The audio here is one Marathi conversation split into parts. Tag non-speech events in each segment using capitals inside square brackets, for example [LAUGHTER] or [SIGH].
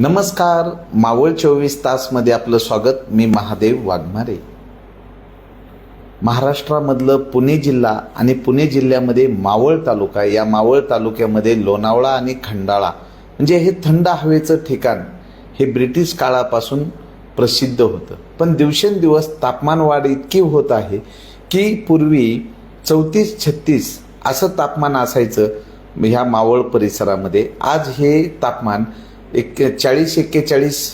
नमस्कार मावळ चोवीस तासमध्ये आपलं स्वागत. मी महादेव वाघमारे. महाराष्ट्रामधलं पुणे जिल्हा आणि पुणे जिल्ह्यामध्ये मावळ तालुका या मावळ तालुक्यामध्ये लोणावळा आणि खंडाळा म्हणजे हे थंड हवेचं ठिकाण हे ब्रिटिश काळापासून प्रसिद्ध होतं. पण दिवसेंदिवस तापमान वाढ इतकी होत आहे की पूर्वी चौतीस छत्तीस असं तापमान असायचं ह्या मावळ परिसरामध्ये. आज हे तापमान एक्केचाळीस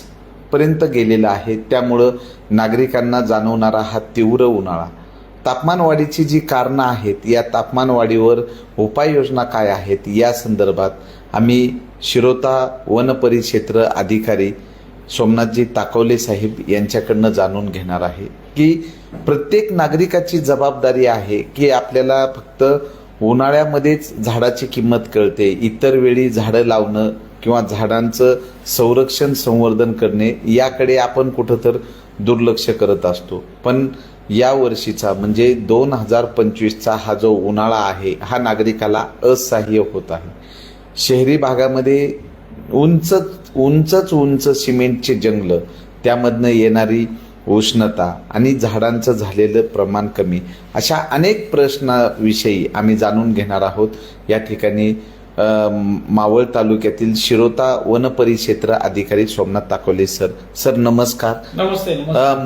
पर्यंत गेलेलं आहे. त्यामुळं नागरिकांना जाणवणारा हा तीव्र उन्हाळा. तापमानवाढीची जी कारणं आहेत या तापमानवाढीवर उपाययोजना काय आहेत या संदर्भात आम्ही शिरोता वन परिक्षेत्र अधिकारी सोमनाथजी ताकवले साहेब यांच्याकडनं जाणून घेणार आहे की प्रत्येक नागरिकाची जबाबदारी आहे की आपल्याला फक्त उन्हाळ्यामध्येच झाडाची किंमत कळते. इतर वेळी झाडं लावणं किंवा झाडांचं संरक्षण संवर्धन करणे याकडे आपण कुठं तर दुर्लक्ष करत असतो. पण या वर्षीचा म्हणजे दोन हजार पंचवीसचा हा जो उन्हाळा आहे हा नागरिकाला असह्य होत आहे. शहरी भागामध्ये उंचच उंचच उंच सिमेंटचे जंगलं त्यामधनं येणारी उष्णता आणि झाडांचं झालेलं प्रमाण कमी अशा अनेक प्रश्नाविषयी आम्ही जाणून घेणार आहोत. या ठिकाणी मावळ तालुक्यातील शिरोता वन परिक्षेत्र अधिकारी सोमनाथ ताकोले सर. सर नमस्कार. नमस्ते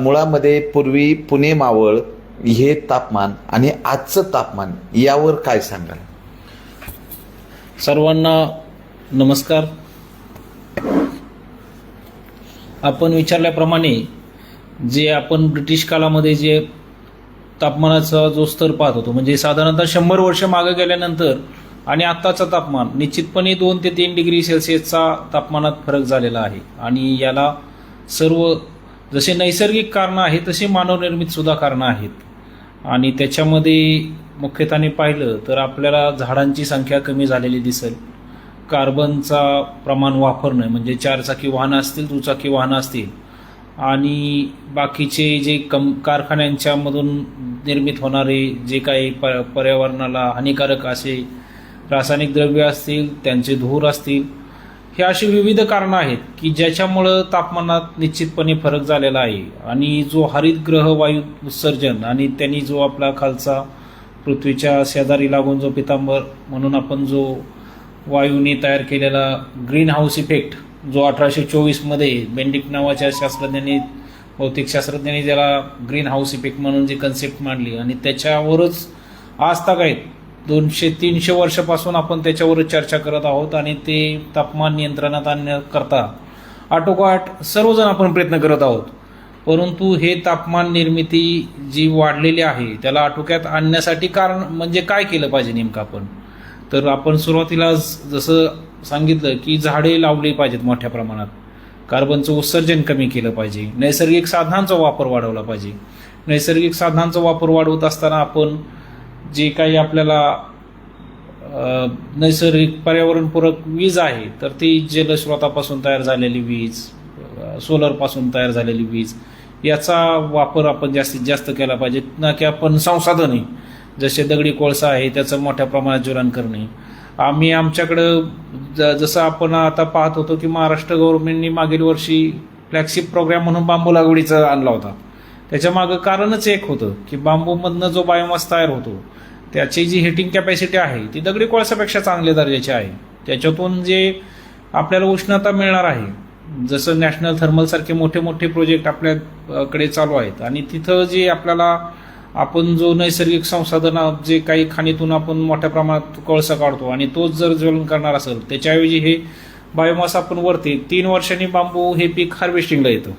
मुळामध्ये पूर्वी पुणे मावळ हे तापमान आणि आजचं तापमान यावर काय सांगाल? सर्वांना नमस्कार. आपण विचारल्याप्रमाणे जे आपण ब्रिटिश काळामध्ये जे तापमानाचा जो स्तर पाहत होतो म्हणजे साधारणतः शंभर वर्ष मागे गेल्यानंतर आणि आत्ताचं तापमान निश्चितपणे दोन ते तीन डिग्री सेल्सिअसचा तापमानात फरक झालेला आहे. आणि याला सर्व जसे नैसर्गिक कारणं आहेत तसे मानवनिर्मितसुद्धा कारणं आहेत. आणि त्याच्यामध्ये मुख्यत्वाने पाहिलं तर आपल्याला झाडांची संख्या कमी झालेली दिसेल. कार्बनचा प्रमाण वापरणं म्हणजे चारचाकी वाहनं असतील दुचाकी वाहनं असतील आणि बाकीचे जे कम कारखान्यांच्यामधून निर्मित होणारे जे काही प पर्यावरणाला हानिकारक असे रासायनिक द्रव्य असतील त्यांचे धूर असतील हे अशी विविध कारणं आहेत की ज्याच्यामुळं तापमानात निश्चितपणे फरक झालेला आहे. आणि जो हरितग्रह वायू उत्सर्जन आणि त्यांनी जो आपला खालचा पृथ्वीच्या शेजारी लागून जो पितांबर म्हणून आपण जो वायूने तयार केलेला ग्रीन हाऊस इफेक्ट जो अठराशे चोवीसमध्ये बेंडिक नावाच्या शास्त्रज्ञांनी भौतिक शास्त्रज्ञांनी ज्याला ग्रीन हाऊस इफेक्ट म्हणून जी कन्सेप्ट मांडली. आणि त्याच्यावरच आज तक आहेत दोनशे तीनशे वर्षापासून आपण त्याच्यावर चर्चा करत आहोत आणि ते तापमान नियंत्रणात आणण्याकरता आटोकाट सर्वजण आपण प्रयत्न करत आहोत. परंतु हे तापमान निर्मिती जी वाढलेली आहे त्याला आटोक्यात आणण्यासाठी कारण म्हणजे काय केलं पाहिजे नेमकं आपण? तर आपण सुरुवातीला जसं सांगितलं की झाडे लावली पाहिजेत मोठ्या प्रमाणात. कार्बनचं उत्सर्जन कमी केलं पाहिजे. नैसर्गिक साधनांचा वापर वाढवला पाहिजे. नैसर्गिक साधनांचा वापर वाढवत असताना आपण जे काही आपल्याला नैसर्गिक पर्यावरणपूरक वीज आहे तर ती जलस्रोतापासून तयार झालेली वीज सोलरपासून तयार झालेली वीज याचा वापर आपण जास्तीत जास्त केला पाहिजे. ना की आपण संसाधने जसे दगडी कोळसा आहे त्याचं मोठ्या प्रमाणात ज्वलन करणे. आम्ही आमच्याकडं ज जसं आपण आता पाहत होतो की महाराष्ट्र गव्हर्नमेंटनी मागील वर्षी फ्लॅगशिप प्रोग्राम म्हणून बांबू लागवडीचा आणला होता. त्याच्या मागं कारणच एक होतं की बांबूमधनं जो बायोमास तयार होतो त्याची जी हिटिंग कॅपॅसिटी आहे ती दगडी कोळसापेक्षा चांगल्या दर्जाची आहे. त्याच्यातून जे आपल्याला उष्णता मिळणार आहे जसं नॅशनल थर्मलसारखे मोठे मोठे प्रोजेक्ट आपल्याकडे चालू आहेत आणि तिथं जे आपल्याला आपण जो नैसर्गिक संसाधन जे काही खाणीतून आपण मोठ्या प्रमाणात कोळसा काढतो आणि तोच जर ज्वलन करणार असेल त्याच्याऐवजी हे बायोमास आपण वरती तीन वर्षांनी बांबू हे पीक हार्वेस्टिंगला येतं.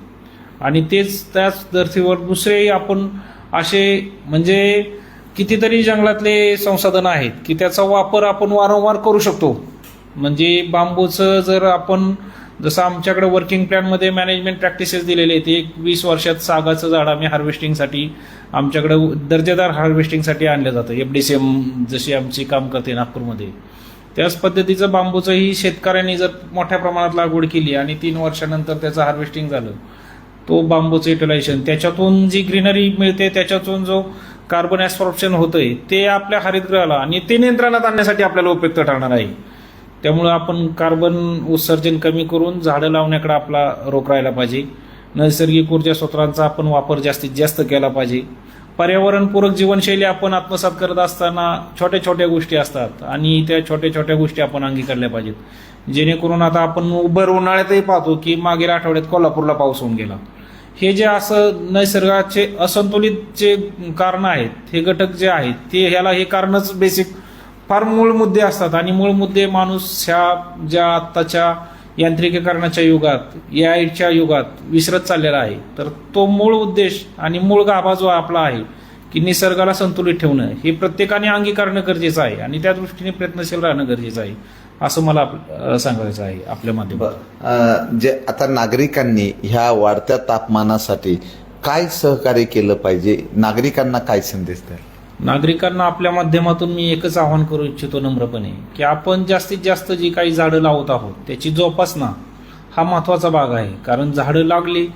आणि तेच त्याच धर्तीवर दुसरे आपण असे म्हणजे कितीतरी जंगलातले संसाधनं आहेत की त्याचा वापर आपण वारंवार करू शकतो. म्हणजे बांबूचं जर आपण जसं आमच्याकडे वर्किंग प्लॅनमध्ये मॅनेजमेंट प्रॅक्टिसेस दिलेले आहेत एक वीस वर्षात सागाचं झाड आम्ही हार्वेस्टिंगसाठी आमच्याकडे दर्जेदार हार्वेस्टिंगसाठी आणलं जातं. एफ डी सी एम जशी आमची काम करते नागपूरमध्ये. त्याच पद्धतीचं बांबूचंही शेतकऱ्यांनी जर मोठ्या प्रमाणात लागवड केली आणि तीन वर्षानंतर त्याचं हार्वेस्टिंग झालं तो बांबूचं युटिलायझेशन त्याच्यातून जी ग्रीनरी मिळते त्याच्यातून जो कार्बन ॲस्फॉर्प्शन होतंय ते आपल्या हरितगृहाला आणि ते नियंत्रणात आणण्यासाठी आपल्याला उपयुक्त ठरणार आहे. त्यामुळं आपण कार्बन उत्सर्जन कमी करून झाडं लावण्याकडे आपला रोख राहायला पाहिजे. नैसर्गिक ऊर्जा स्रोतांचा आपण वापर जास्तीत जास्त केला पाहिजे. पर्यावरणपूरक जीवनशैली आपण आत्मसात करत असताना छोट्या छोट्या गोष्टी असतात आणि त्या छोट्या छोट्या गोष्टी आपण अंगीकारल्या पाहिजेत. जेणेकरून आता आपण उभर उन्हाळ्यातही पाहतो की मागील आठवड्यात कोल्हापूरला पाऊस होऊन गेला. हे जे असं नैसर्गाचे असंतुलित जे कारण आहेत हे घटक जे आहेत ते ह्याला हे कारणच बेसिक फार मूळ मुद्दे असतात. आणि मूळ मुद्दे माणूस ह्या ज्या आत्ताच्या यांत्रिकीकरणाच्या युगात ए आयच्या युगात विसरत चाललेला आहे. तर तो मूळ उद्देश आणि मूळ गाभा जो आपला आहे की निसर्गाला संतुलित ठेवणं हे प्रत्येकाने अंगीकारणं गरजेचं आहे. आणि त्या दृष्टीने प्रयत्नशील राहणं गरजेचं आहे. असं मला सांगायचं आहे आपल्या माध्यमातून. अ, जे आता नागरिकांनी ह्या वाढत्या तापमानासाठी काय सहकार्य केलं पाहिजे? नागरिकांना काय संदेश द्याल? नागरिकांना आपल्या माध्यमातून मी एकच आवाहन करू इच्छितो नम्रपणे की आपण जास्तीत जास्त जी काही झाडं लावत आहोत त्याची जोपासना हा महत्त्वाचा भाग आहे. कारण झाडं लागली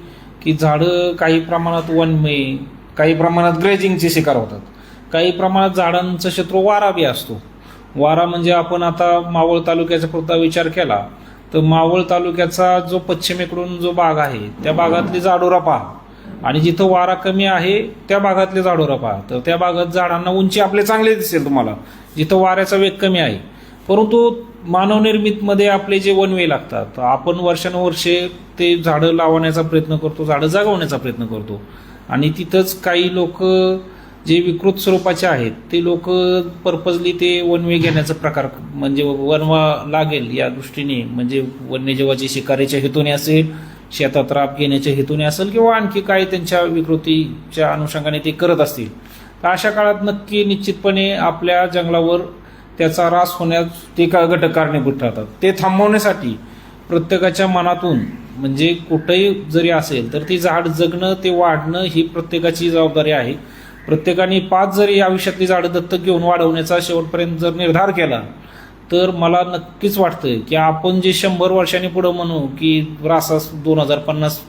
की झाडं काही प्रमाणात वनमे काही प्रमाणात ग्रेजिंगचे शिकार होतात. काही प्रमाणात झाडांचा शत्रू वारा बी असतो. वारा म्हणजे आपण आता मावळ तालुक्याचा पुरता विचार केला तर मावळ तालुक्याचा जो पश्चिमेकडून जो भाग आहे त्या भागातली झाडोरा पहा आणि जिथं वारा कमी आहे त्या भागातले झाडोरा पहा तर त्या भागात झाडांना उंची आपले चांगले दिसेल तुम्हाला जिथं वाऱ्याचा वेग कमी आहे. परंतु मानवनिर्मितमध्ये आपले जे वनवे लागतात आपण वर्षानुवर्षे ते झाडं लावण्याचा प्रयत्न करतो झाडं जागवण्याचा प्रयत्न करतो. आणि तिथंच काही लोक जे विकृत स्वरूपाचे आहेत ते लोक पर्पजली ते वनवे घेण्याचा प्रकार म्हणजे वनवा लागेल या दृष्टीने. म्हणजे वन्यजीवाची शिकारीच्या हेतूने असेल शेतात राब घेण्याच्या हेतूने असेल किंवा आणखी काही त्यांच्या विकृतीच्या अनुषंगाने ते करत असतील. तर अशा काळात नक्की निश्चितपणे आपल्या जंगलावर त्याचा रास होण्यास ते का घटक कारणीभूत ठरतात. ते थांबवण्यासाठी प्रत्येकाच्या मनातून म्हणजे कुठंही जरी असेल तर ती झाड जगणं ते वाढणं ही प्रत्येकाची जबाबदारी आहे. प्रत्येकाने पाच जरी आयुष्यातली झाडं दत्तक घेऊन वाढवण्याचा शेवटपर्यंत जर निर्धार केला तर मला नक्कीच वाटतं की आपण जे शंभर वर्षांनी पुढं म्हणू की रासास दोन हजार पन्नास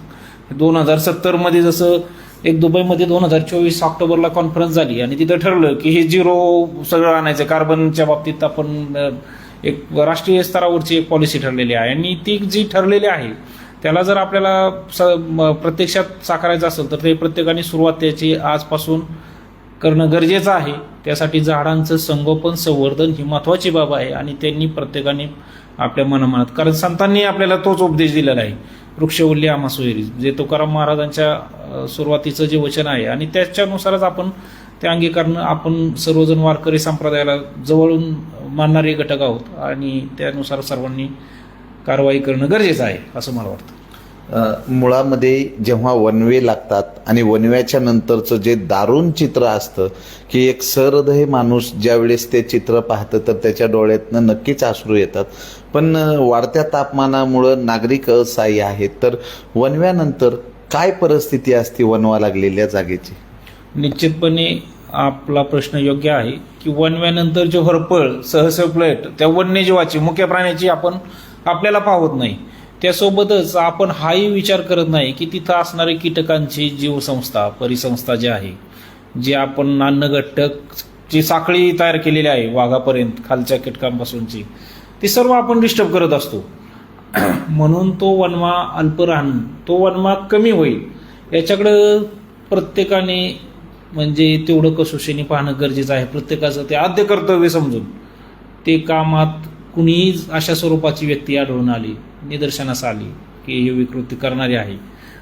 दोन हजार सत्तरमध्ये जसं एक दुबईमध्ये दोन हजार चोवीस ऑक्टोबरला कॉन्फरन्स झाली आणि तिथं ठरलं की हे झिरो सगळं आणायचं कार्बनच्या बाबतीत आपण एक राष्ट्रीय स्तरावरची एक पॉलिसी ठरलेली आहे. आणि ती जी ठरलेली आहे त्याला जर आपल्याला स म- प्रत्यक्षात साकारायचं असेल तर ते प्रत्येकाने सुरुवात त्याची आजपासून करणं गरजेचं आहे. त्यासाठी झाडांचं संगोपन संवर्धन ही महत्त्वाची बाब आहे आणि त्यांनी प्रत्येकाने आपल्या मनामनात कारण संतांनी आपल्याला तोच उपदेश दिलेला आहे. वृक्षवल्ली आम्हा जे तुकाराम महाराजांच्या सुरुवातीचं जे वचन आहे आणि त्याच्यानुसारच आपण ते अंगीकारणं आपण सर्वजण वारकरी संप्रदायाला जवळून मानणारे घटक आहोत आणि त्यानुसार सर्वांनी कारवाई करणं गरजेचं आहे असं मला वाटतं. मुळामध्ये जेव्हा वनवे लागतात आणि वनव्याच्या नंतरचं जे दारुण चित्र असतं की एक सहृदय माणूस ज्यावेळेस ते चित्र पाहतं तर त्याच्या डोळ्यातनं नक्कीच आसरू येतात. पण वाढत्या तापमानामुळं नागरिक असहाय्य आहेत. तर वनव्यानंतर काय परिस्थिती असते वनवा लागलेल्या जागेची? निश्चितपणे आपला प्रश्न योग्य आहे की वनव्यानंतर जे हरपळ सहसप्लेट त्या वन्यजीवाची मुख्य प्राण्याची आपण आपल्याला पाहत नाही. त्यासोबतच आपण हाही विचार करत नाही की तिथं असणारे कीटकांची जीवसंस्था परिसंस्था जी आहे जी आपण अन्नघटकची साखळी तयार केलेली आहे वाघापर्यंत खालच्या कीटकांपासूनची ती सर्व आपण डिस्टर्ब करत असतो. [CLEARS THROAT] म्हणून तो वनमा अल्प राहणं तो वनमा कमी होईल याच्याकडं प्रत्येकाने म्हणजे तेवढं कसोशीने पाहणं गरजेचं आहे. प्रत्येकाचं ते आद्य कर्तव्य समजून ते कामात कुणीही अशा स्वरूपाची व्यक्ती आढळून आली. निदर्शनास आली की ही विकृती करणारी आहे.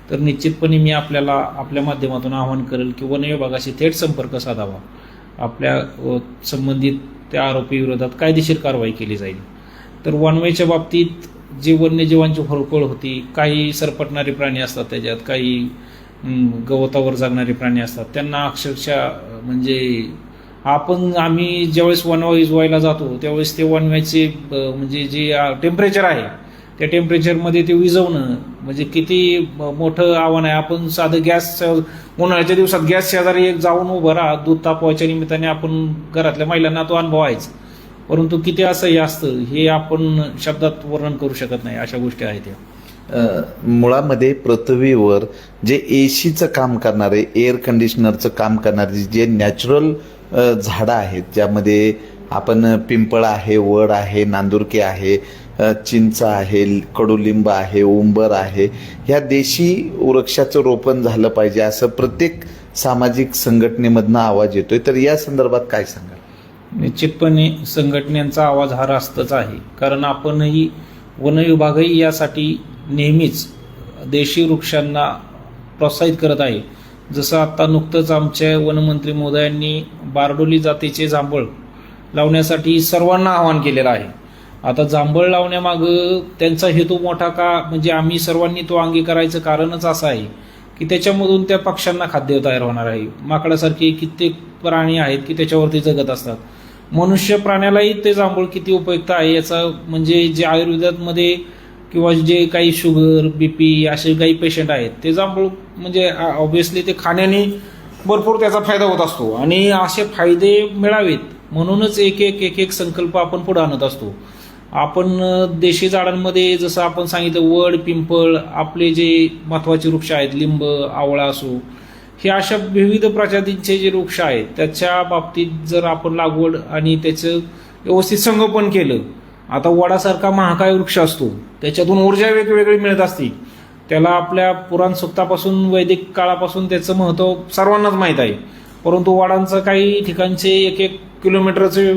तर निश्चितपणे मी आपल्याला आपल्या माध्यमातून आवाहन करेल की वन विभागाशी थेट संपर्क साधावा. आपल्या संबंधित त्या आरोपी विरोधात कायदेशीर कारवाई केली जाईल. तर वनवेच्या बाबतीत जे वन्यजीवांची होरपळ होती काही सरपटणारे प्राणी असतात त्याच्यात काही गवतावर जगणारे प्राणी असतात त्यांना अक्षरशः म्हणजे आपण आम्ही ज्यावेळेस वनवा इजवायला जातो त्यावेळेस ते वनव्याचे म्हणजे जे टेम्परेचर आहे त्या टेम्परेचरमध्ये ते विजवणं म्हणजे किती मोठं आव्हान आहे. आपण साधं गॅस उन्हाळ्याच्या दिवसात गॅस शेजारी एक जाऊन उभं राहा. दूध तापवायच्या निमित्ताने आपण घरातल्या महिलांना तो अनुभव आहेच. परंतु किती असंही असतं हे आपण शब्दात वर्णन करू शकत नाही. अशा गोष्टी आहेत या. मुळामध्ये पृथ्वीवर जे एसीचं काम करणारे एअर कंडिशनरचं काम करणारे जे नॅचरल झाडं आहेत ज्यामध्ये आपण पिंपळ आहे वड आहे नांदुरके आहे चिंच आहे कडुलिंब आहे उंबर आहे. ह्या देशी वृक्षाचं रोपण झालं पाहिजे असं प्रत्येक सामाजिक संघटनेमधनं आवाज येतोय. तर या संदर्भात काय सांगाल? निश्चितपणे संघटनेचा आवाज हा रास्तच आहे. कारण आपणही वन विभागही यासाठी नेहमीच देशी वृक्षांना प्रोत्साहित करत आहे. जसं आत्ता नुकतंच आमच्या वनमंत्री महोदयांनी बारडोली जातीचे जांभळ लावण्यासाठी सर्वांना आवाहन केलेलं आहे. आता जांभळ लावण्यामागं त्यांचा हेतू मोठा का? म्हणजे आम्ही सर्वांनी तो अंगीकारायचं कारणच असं आहे की त्याच्यामधून त्या पक्ष्यांना खाद्य तयार होणार आहे. माकडासारखे कित्येक प्राणी आहेत की त्याच्यावरती जगत असतात. मनुष्य प्राण्यालाही ते जांभूळ किती उपयुक्त आहे याचा म्हणजे जे आयुर्वेदामध्ये किंवा जे काही शुगर बीपी असे काही पेशंट आहेत ते जांभूळ म्हणजे ऑब्व्हियसली ते खाण्याने भरपूर त्याचा फायदा होत असतो. आणि असे फायदे मिळावेत म्हणूनच एक एक एक एक संकल्प आपण पुढे आणत असतो. आपण देशी झाडांमध्ये जसं आपण सांगितलं वड पिंपळ आपले जे महत्त्वाचे वृक्ष आहेत लिंब आवळा असो हे अशा विविध प्रजातींचे जे वृक्ष आहेत त्याच्या बाबतीत जर आपण लागवड आणि त्याचं व्यवस्थित संगोपन केलं आता वडासारखा महाकाय वृक्ष असतो त्याच्यातून ऊर्जा वेगवेगळी मिळत असते त्याला आपल्या पुराण सुक्तापासून वैदिक काळापासून त्याचं महत्त्व सर्वांनाच माहीत आहे. परंतु वडांचं काही ठिकाणचे एक एक किलोमीटरचे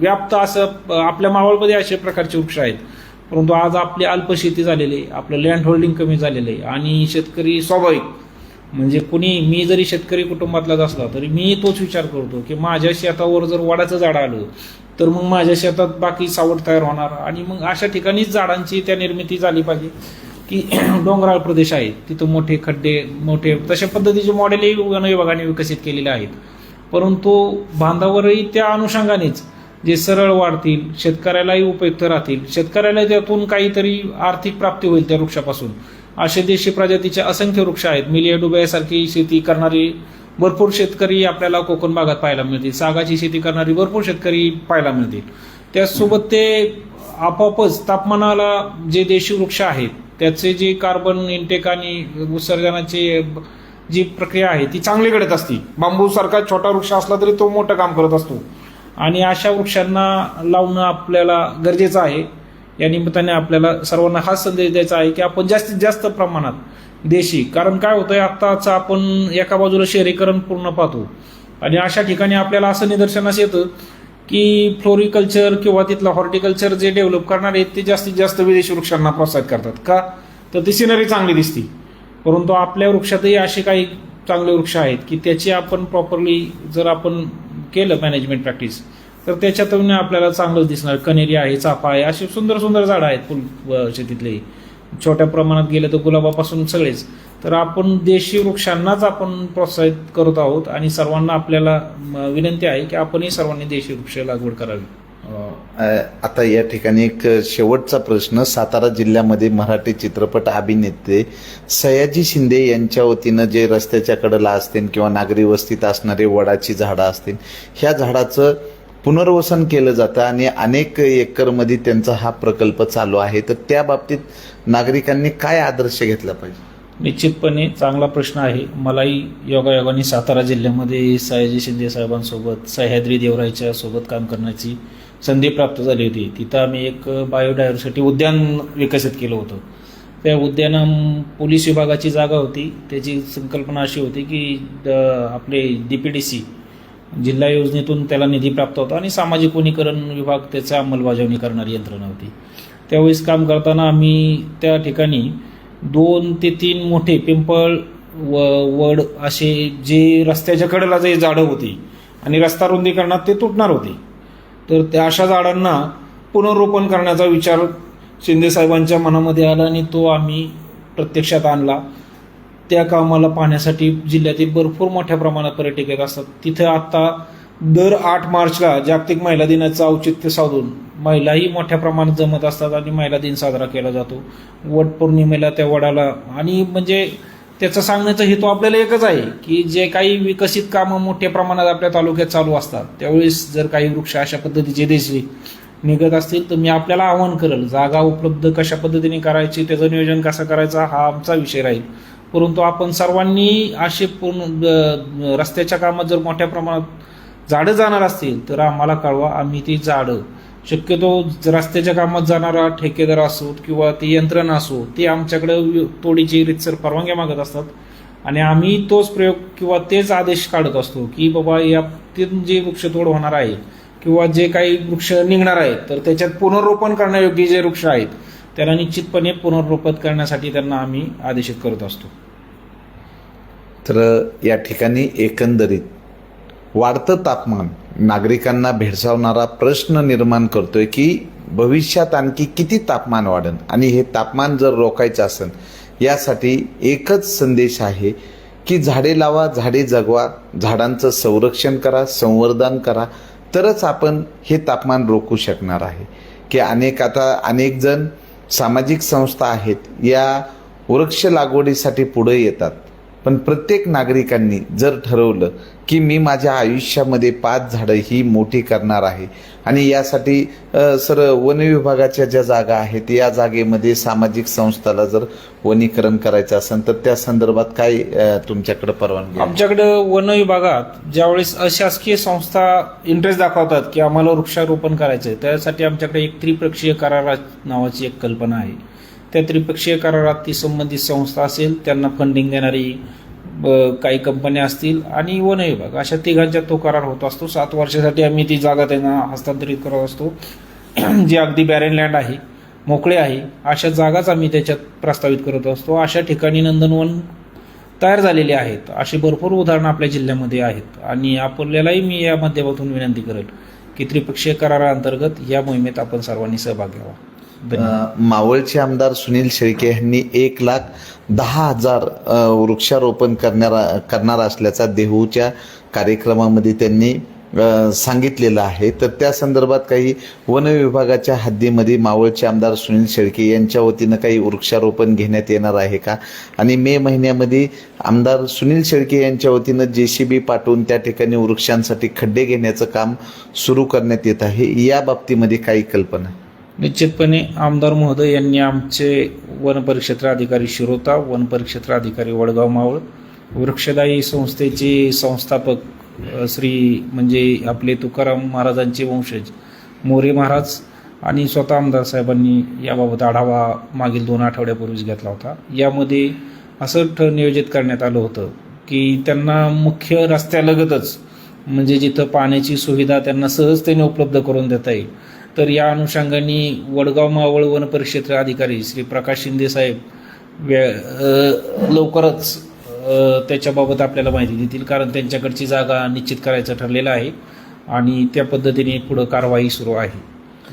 व्याप्त असं आपल्या मावळमध्ये असे प्रकारचे वृक्ष आहेत. परंतु आज आपली अल्पशेती झालेली आहे. आपलं लँड होल्डिंग कमी झालेलं आहे. आणि शेतकरी स्वाभाविक. म्हणजे कुणी मी जरी शेतकरी कुटुंबातलाच असला तरी मी तोच विचार करतो की माझ्या शेतावर जर वडाचं झाड आलं तर मग माझ्या शेतात बाकी सावड तयार होणार. आणि मग अशा ठिकाणीच झाडांची त्या निर्मिती झाली पाहिजे. की [CLEARS THROAT] डोंगराळ प्रदेश आहे तिथं मोठे खड्डे मोठे तशा पद्धतीचे मॉडेलही वन विभागाने विकसित केलेले आहेत. परंतु बांधावरही त्या अनुषंगानेच जे सरळ वाढतील शेतकऱ्यालाही उपयुक्त राहतील. शेतकऱ्याला त्यातून काहीतरी आर्थिक प्राप्ती होईल त्या वृक्षापासून. असे देशी प्रजातीचे असंख्य वृक्ष आहेत. मिलिया डुबयासारखी शेती करणारी भरपूर शेतकरी आपल्याला कोकण भागात पाहायला मिळतील. सागाची शेती करणारी भरपूर शेतकरी पाहायला मिळतील. त्याचसोबत ते आपोआपच तापमानाला जे देशी वृक्ष आहेत त्याचे जे कार्बन इंटेक आणि उत्सर्जनाची जी प्रक्रिया आहे ती चांगली घडत असते. बांबूसारखा छोटा वृक्ष असला तरी तो मोठं काम करत असतो. आणि अशा वृक्षांना लावणं आपल्याला गरजेचं आहे. या निमित्ताने आपल्याला सर्वांना हा संदेश द्यायचा आहे की आपण जास्तीत जास्त प्रमाणात देशी कारण काय होतंय आत्ताच आपण एका बाजूला शहरीकरण पूर्ण पाहतो. आणि अशा ठिकाणी आपल्याला असं निदर्शनास येतं की फ्लोरिकल्चर किंवा तिथलं हॉर्टिकल्चर जे डेव्हलप करणार आहेत ते जास्तीत जास्त विदेशी वृक्षांना प्रोत्साहित करतात. का? तर ती सिनरी चांगली दिसती. परंतु आपल्या वृक्षातही असे काही चांगले वृक्ष आहेत की त्याची आपण प्रॉपरली जर आपण केलं मॅनेजमेंट प्रॅक्टिस तर त्याच्यातून आपल्याला चांगलंच दिसणार. कनेरी आहे चाफा आहे असे सुंदर सुंदर झाडं आहेत फुल शेतीतले. छोट्या प्रमाणात गेलं तर गुलाबापासून सगळेच. तर आपण देशी वृक्षांनाच आपण प्रोत्साहित करत आहोत आणि सर्वांना आपल्याला म, विनंती आहे की आपणही सर्वांनी देशी वृक्ष लागवड करावी. आता या ठिकाणी एक शेवटचा प्रश्न सातारा जिल्ह्यामध्ये मराठी चित्रपट अभिनेते सयाजी शिंदे यांच्या वतीनं जे रस्त्याच्या कडेला असतील किंवा नागरी वस्तीत असणारे वडाची झाडं असतील ह्या झाडाचं पुनर्वसन केलं जातं आणि अनेक एकरमध्ये त्यांचा हा प्रकल्प चालू आहे. तर त्या बाबतीत नागरिकांनी काय आदर्श घेतला पाहिजे? निश्चितपणे चांगला प्रश्न आहे. मलाही योगायोगाने सातारा जिल्ह्यामध्ये सयाजी शिंदे साहेबांसोबत सह्याद्री देवरायच्या सोबत काम करण्याची संधी प्राप्त झाली होती. तिथं आम्ही एक बायोडायव्हर्सिटी उद्यान विकसित केलं होतं. त्या उद्याना पोलीस विभागाची जागा होती. त्याची संकल्पना अशी होती की द- आपले डी पी डी सी जिल्हा योजनेतून त्याला निधी प्राप्त होता आणि सामाजिक वनीकरण विभाग त्याचा अंमलबजावणी करणारी यंत्रणा होती. त्यावेळेस काम करताना आम्ही त्या ठिकाणी दोन ते तीन मोठे पिंपळ व वड असे जे रस्त्याच्या कडेला जे झाडं होती आणि रस्ता रुंदीकरणात ते तुटणार होते. तर त्या अशा झाडांना पुनर्रोपण करण्याचा विचार शिंदे साहेबांच्या मनामध्ये आला आणि तो आम्ही प्रत्यक्षात आणला. त्या कामाला पाहण्यासाठी जिल्ह्यातील भरपूर मोठ्या प्रमाणात पर्यटक येत असतात. तिथं आता दर आठ मार्चला जागतिक महिला दिनाचं औचित्य साधून महिलाही मोठ्या प्रमाणात जमत असतात आणि महिला दिन साजरा केला जातो. वटपौर्णिमेला त्या वडाला आणि म्हणजे त्याचं सांगण्याचा हेतू आपल्याला एकच आहे की जे काही विकसित कामं मोठ्या प्रमाणात आपल्या तालुक्यात चालू असतात त्यावेळेस जर काही वृक्ष अशा पद्धतीचे देशी निघत असतील तर मी आपल्याला आव्हान करेल जागा उपलब्ध कशा पद्धतीने करायची त्याचं नियोजन कसं करायचं हा आमचा विषय राहील. परंतु आपण सर्वांनी असे पूर्ण रस्त्याच्या कामात जर मोठ्या प्रमाणात झाडं जाणार असतील तर आम्हाला कळवा आम्ही ती झाडं शक्यतो रस्त्याच्या कामात जाणारा ठेकेदार असो किंवा ती यंत्रणा असो ती आमच्याकडे तोडीची रितसर परवानग्या मागत असतात. आणि आम्ही तोच प्रयोग किंवा तेच आदेश काढत असतो की बाबा यातून जे वृक्षतोड होणार आहे किंवा जे काही वृक्ष निघणार आहेत तर त्याच्यात पुनर्रोपण करण्यायोग्य जे वृक्ष आहेत त्यांना निश्चितपणे पुनर्रोपण करण्यासाठी त्यांना आम्ही आदेशित करत असतो. तर या ठिकाणी एकंदरीत वाढतं तापमान. नागरिकांना भेडसावणारा प्रश्न निर्माण करतोय की भविष्यात आणखी किती तापमान वाढेल? आणि हे तापमान जर रोखायचं असेल यासाठी एकच संदेश आहे की झाडे लावा झाडे जगवा झाडांचं संरक्षण करा संवर्धन करा. तरच आपण हे तापमान रोखू शकणार आहे. की अनेक आता अनेक जण सामाजिक संस्था आहेत या वृक्ष लागवडीसाठी पुढे येतात. पण प्रत्येक नागरिकांनी जर ठरवलं की मी माझ्या आयुष्यामध्ये पाच झाडं ही मोठी करणार आहे आणि यासाठी सर वन विभागाच्या ज्या जागा आहेत या जागेमध्ये सामाजिक संस्थाला जर वनीकरण करायचं असेल तर त्या संदर्भात काय तुमच्याकडे परवानगी आमच्याकडे आमच्याकडं वन विभागात ज्यावेळेस अशासकीय संस्था इंटरेस्ट दाखवतात की आम्हाला वृक्षारोपण करायचं आहे त्यासाठी आमच्याकडे एक त्रिपक्षीय करारा नावाची एक कल्पना आहे. त्या त्रिपक्षीय करारात ती संबंधित संस्था असेल त्यांना फंडिंग देणारी ब- काही कंपन्या असतील आणि वन विभाग अशा तिघांच्या तो करार होत असतो. सात वर्षासाठी आम्ही ती जागा त्यांना हस्तांतरित करत असतो. [CLEARS THROAT] जी अगदी बॅरेन लँड आहे मोकळे आहे अशा जागाच आम्ही त्याच्यात प्रस्तावित करत असतो. अशा ठिकाणी नंदनवन तयार झालेले आहेत. अशी भरपूर उदाहरणं आपल्या जिल्ह्यामध्ये आहेत. आणि आपल्यालाही मी या माध्यमातून विनंती करेल की त्रिपक्षीय कराराअंतर्गत या मोहिमेत आपण सर्वांनी सहभाग घ्यावा. मावळचे आमदार सुनील शेळके यांनी एक लाख दहा हजार वृक्षारोपण करणार करणार असल्याचा देहूच्या कार्यक्रमामध्ये त्यांनी सांगितलेलं आहे. तर त्या संदर्भात काही वन विभागाच्या हद्दीमध्ये मावळचे आमदार सुनील शेळके यांच्या वतीनं काही वृक्षारोपण घेण्यात येणार आहे का? आणि मे महिन्यामध्ये आमदार सुनील शेळके यांच्या वतीनं जे सी बी पाठवून त्या ठिकाणी वृक्षांसाठी खड्डे घेण्याचं काम सुरू करण्यात येत आहे. या बाबतीमध्ये काही कल्पना? निश्चितपणे आमदार महोदय यांनी आमचे वनपरिक्षेत्र अधिकारी शिरोता वनपरिक्षेत्र अधिकारी वडगाव मावळ वृक्षदायी संस्थेचे संस्थापक श्री म्हणजे आपले तुकाराम महाराजांचे वंशज मोरे महाराज आणि स्वतः आमदार साहेबांनी याबाबत आढावा मागील दोन आठवड्यापूर्वीच घेतला होता. यामध्ये असं ठ नियोजित करण्यात आलं होतं की त्यांना मुख्य रस्त्यालगतच म्हणजे जिथं पाण्याची सुविधा त्यांना सहजतेने उपलब्ध करून देता येईल तर या अनुषंगाने वडगाव मावळ वन परिक्षेत्र अधिकारी श्री प्रकाश शिंदे साहेब वे लवकरच त्याच्याबाबत आपल्याला माहिती देतील कारण त्यांच्याकडची जागा निश्चित करायचं ठरलेलं आहे आणि त्या पद्धतीने पुढं कारवाई सुरू आहे.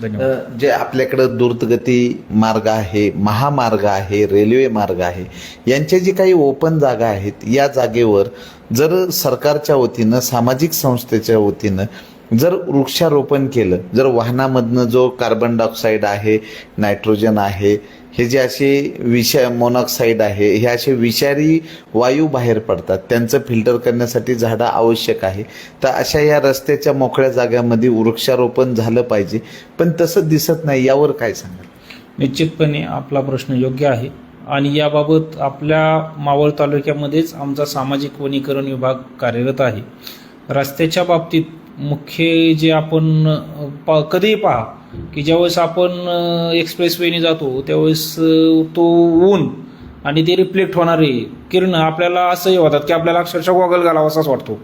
धन्यवाद. जे आपल्याकडं द्रुतगती मार्ग आहे महामार्ग आहे रेल्वे मार्ग आहे यांच्या जी काही ओपन जागा आहेत या जागेवर जर सरकारच्या वतीनं सामाजिक संस्थेच्या वतीनं जर वृक्षारोपण केलं जर वाहनामधनं जो कार्बन डायऑक्साईड आहे नायट्रोजन आहे हे जे असे विषा मोनॉक्साईड आहे हे असे विषारी वायू बाहेर पडतात त्यांचं फिल्टर करण्यासाठी झाडं आवश्यक आहे तर अशा या रस्त्याच्या मोकळ्या जाग्यामध्ये वृक्षारोपण झालं पाहिजे. पण तसं दिसत नाही यावर काय सांगाल? निश्चितपणे आपला प्रश्न योग्य आहे. आणि याबाबत आपल्या मावळ तालुक्यामध्येच आमचा सामाजिक वनीकरण विभाग कार्यरत आहे. रस्त्याच्या बाबतीत मुख्य जे आपण पा कधीही पहा की ज्यावेळेस आपण एक्सप्रेस वेने जातो त्यावेळेस तो ऊन आणि ते रिफ्लेक्ट होणारे किरण आपल्याला असंही होतात की आपल्याला अक्षरशः गॉगल घालावासाच वाटतो.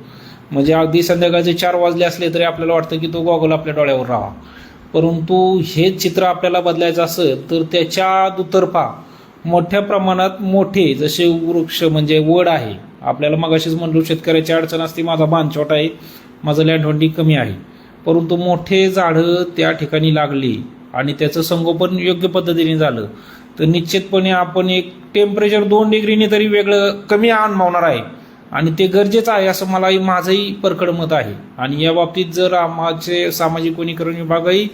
म्हणजे अगदी संध्याकाळचे चार वाजले असले तरी आपल्याला वाटतं की तो गॉगल आपल्या डोळ्यावर राहा परंतु हे चित्र आपल्याला बदलायचं असेल तर त्याच्या दुतर्फा मोठ्या प्रमाणात मोठे जसे वृक्ष म्हणजे वड आहे. आपल्याला मगाशीच म्हणलो शेतकऱ्याची अडचण असते माझा बांध छोटा आहे. माझं लँड कमी आहे. परंतु मोठे झाडं त्या ठिकाणी लागली आणि त्याचं संगोपन योग्य पद्धतीने झालं तर निश्चितपणे आपण एक टेम्परेचर दोन डिग्रीने तरी वेगळं कमी अनुभवणार आहे. आणि ते गरजेचं आहे असं मलाही माझंही परखड मत आहे. आणि या बाबतीत जर आमचे सामाजिक वनीकरण विभागही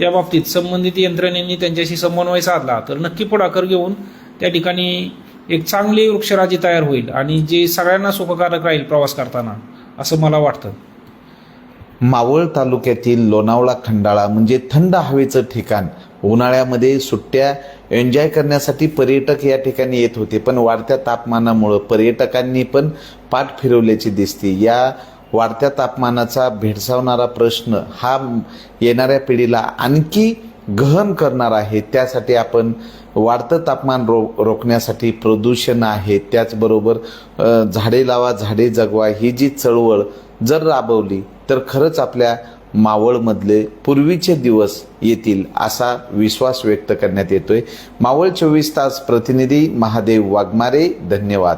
या बाबतीत संबंधित यंत्रणेनी त्यांच्याशी समन्वय साधला तर नक्की पुढाकार घेऊन त्या ठिकाणी एक चांगली वृक्षराजी तयार होईल आणि जे सगळ्यांना सुखकारक राहील प्रवास करताना असं मला वाटतं. मावळ तालुक्यातील लोणावळा खंडाळा म्हणजे थंड हवेचं ठिकाण. उन्हाळ्यामध्ये सुट्ट्या एन्जॉय करण्यासाठी पर्यटक या ठिकाणी येत होते पण वाढत्या तापमानामुळं पर्यटकांनी पण पाठ फिरवल्याची दिसते. या वाढत्या तापमानाचा भेडसावणारा प्रश्न हा येणाऱ्या पिढीला आणखी गहन करणार आहे. त्यासाठी आपण वाढतं तापमान रो रोखण्यासाठी प्रदूषण आहे. त्याचबरोबर झाडे लावा झाडे जगवा ही जी चळवळ जर राबवली तर खरंच आपल्या मावळमधले पूर्वीचे दिवस येतील असा विश्वास व्यक्त करण्यात येतोय. मावळ चोवीस तास प्रतिनिधी महादेव वाघमारे धन्यवाद.